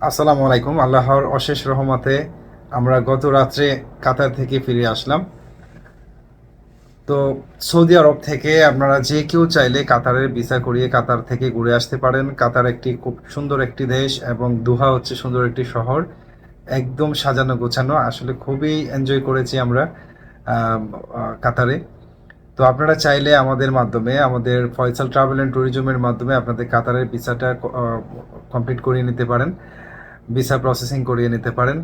আসসালামু আলাইকুম। আল্লাহর অশেষ রহমতে আমরা গত রাত্রে কাতার থেকে ফিরে আসলাম। তো সৌদি আরব থেকে আপনারা যে কেউ চাইলে কাতারের ভিসা করিয়ে কাতার থেকে ঘুরে আসতে পারেন। কাতার একটি খুব সুন্দর একটি দেশ এবং দুহা হচ্ছে সুন্দর একটি শহর। একদম সাজানো গোছানো। আসলে খুবই এনজয় করেছি আমরা কাতারে। তো আপনারা চাইলে আমাদের মাধ্যমে, আমাদের ফয়সাল ট্রাভেল অ্যান্ড ট্যুরিজমের মাধ্যমে আপনাদের কাতারের ভিসাটা কমপ্লিট করিয়ে নিতে পারেন। ভিসা প্রসেসিং করিয়ে নিতে পারেন।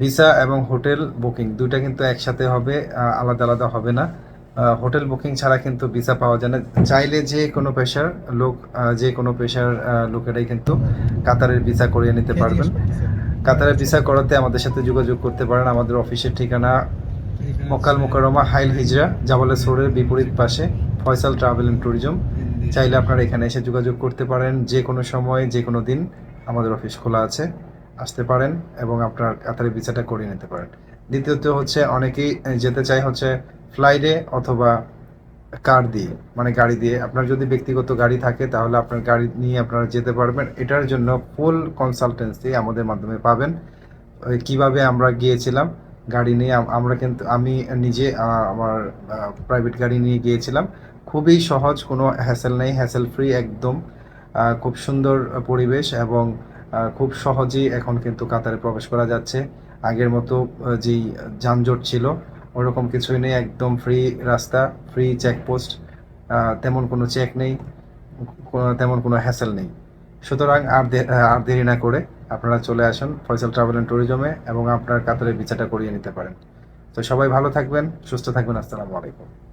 ভিসা এবং হোটেল বুকিং দুইটা কিন্তু একসাথে হবে আলাদা আলাদা হবে না। হোটেল বুকিং ছাড়া কিন্তু ভিসা পাওয়া যায় না। চাইলে যে কোনো পেশার লোক যে কোনো পেশার লোকেরাই কিন্তু কাতারের ভিসা করিয়ে নিতে পারবেন। কাতারের ভিসা করাতে আমাদের সাথে যোগাযোগ করতে পারেন। আমাদের অফিসের ঠিকানা মক্কাল মোকাররমা হাইল হিজরা জাবালে সোরের বিপরীত পাশে ফয়সাল ট্রাভেল অ্যান্ড ট্যুরিজম। চাইলে আপনারা এখানে এসে যোগাযোগ করতে পারেন। যে কোনো সময় যে কোনো দিন আমাদের অফিস খোলা আছে। আসতে পারেন এবং আপনার কাতারের ভিসাটা করিয়ে নিতে পারেন। দ্বিতীয়ত হচ্ছে অনেকেই যেতে চায় হচ্ছে ফ্লাইটে অথবা কার দিয়ে মানে গাড়ি দিয়ে। আপনার যদি ব্যক্তিগত গাড়ি থাকে তাহলে আপনার গাড়ি নিয়ে আপনারা যেতে পারবেন। এটার জন্য ফুল কনসালটেন্সি আমাদের মাধ্যমে পাবেন। কীভাবে আমরা গিয়েছিলাম, গাড়ি নিয়ে আমরা কিন্তু, আমি নিজে আমার প্রাইভেট গাড়ি নিয়ে গিয়েছিলাম। খুবই সহজ, কোনো হ্যাসেল নেই হ্যাসেল ফ্রি একদম খুব সুন্দর পরিবেশ এবং খুব সহজেই এখন কিন্তু কাতারে প্রবেশ করা যাচ্ছে। আগের মতো যেই যানজট ছিল, ওরকম কিছুই নেই, একদম ফ্রি রাস্তা ফ্রি চেকপোস্ট তেমন কোনো চেক নেই তেমন কোনো হ্যাসেল নেই। সুতরাং আর আর দেরি না করে আপনারা চলে আসুন ফয়সাল ট্রাভেল অ্যান্ড ট্যুরিজমে এবং আপনার কাতারের ভিসাটা করিয়ে নিতে পারেন। তো সবাই ভালো থাকবেন, সুস্থ থাকবেন, আসসালামু আলাইকুম।